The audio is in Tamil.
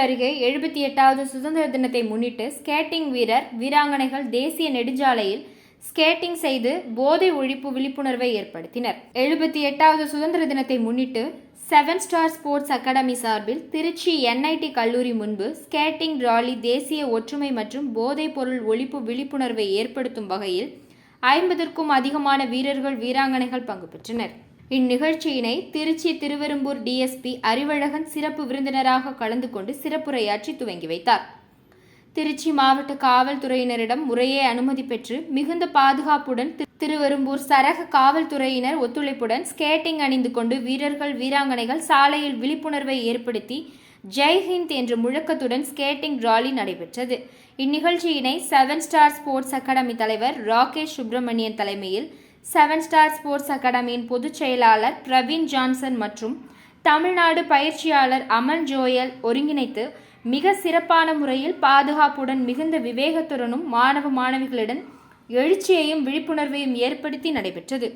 அருகே எழுபத்தி எட்டாவது சுதந்திர தினத்தை முன்னிட்டு ஸ்கேட்டிங் வீரர் வீராங்கனைகள் தேசிய நெடுஞ்சாலையில் ஸ்கேட்டிங் செய்து போதை ஒழிப்பு விழிப்புணர்வை ஏற்படுத்தினர். எழுபத்தி எட்டாவது சுதந்திர தினத்தை முன்னிட்டு செவன் ஸ்டார் ஸ்போர்ட்ஸ் அகாடமி சார்பில் திருச்சி என்ஐடி கல்லூரி முன்பு ஸ்கேட்டிங் ராலி தேசிய ஒற்றுமை மற்றும் போதைப் பொருள் ஒழிப்பு விழிப்புணர்வை ஏற்படுத்தும் வகையில் ஐம்பதற்கும் அதிகமான வீரர்கள் வீராங்கனைகள் பங்கு பெற்றனர். இந்நிகழ்ச்சியினை திருச்சி திருவெரும்பூர் டிஎஸ்பி அறிவழகன் சிறப்பு விருந்தினராக கலந்து கொண்டு சிறப்புரையாற்றி துவங்கி வைத்தார். திருச்சி மாவட்ட காவல்துறையினரிடம் முறையே அனுமதி பெற்று மிகுந்த பாதுகாப்புடன் தி- திருவெரும்பூர் சரக காவல்துறையினர் ஒத்துழைப்புடன் ஸ்கேட்டிங் அணிந்து கொண்டு வீரர்கள் வீராங்கனைகள் சாலையில் விழிப்புணர்வை ஏற்படுத்தி ஜெய் ஹிந்த் என்ற முழக்கத்துடன் ஸ்கேட்டிங் ராலி நடைபெற்றது. இந்நிகழ்ச்சியினை செவன் ஸ்டார் ஸ்போர்ட்ஸ் அகாடமி தலைவர் ராகேஷ் சுப்பிரமணியன் தலைமையில் செவன் ஸ்டார் ஸ்போர்ட்ஸ் அகாடமியின் பொதுச் செயலாளர் பிரவீன் ஜான்சன் மற்றும் தமிழ்நாடு பயிற்சியாளர் அமன் ஜோயல் ஒருங்கிணைத்து மிக சிறப்பான முறையில் பாதுகாப்புடன் மிகுந்த விவேகத்துடனும் மாணவ மாணவிகளிடம் எழுச்சியையும் விழிப்புணர்வையும் ஏற்படுத்தி நடைபெற்றது.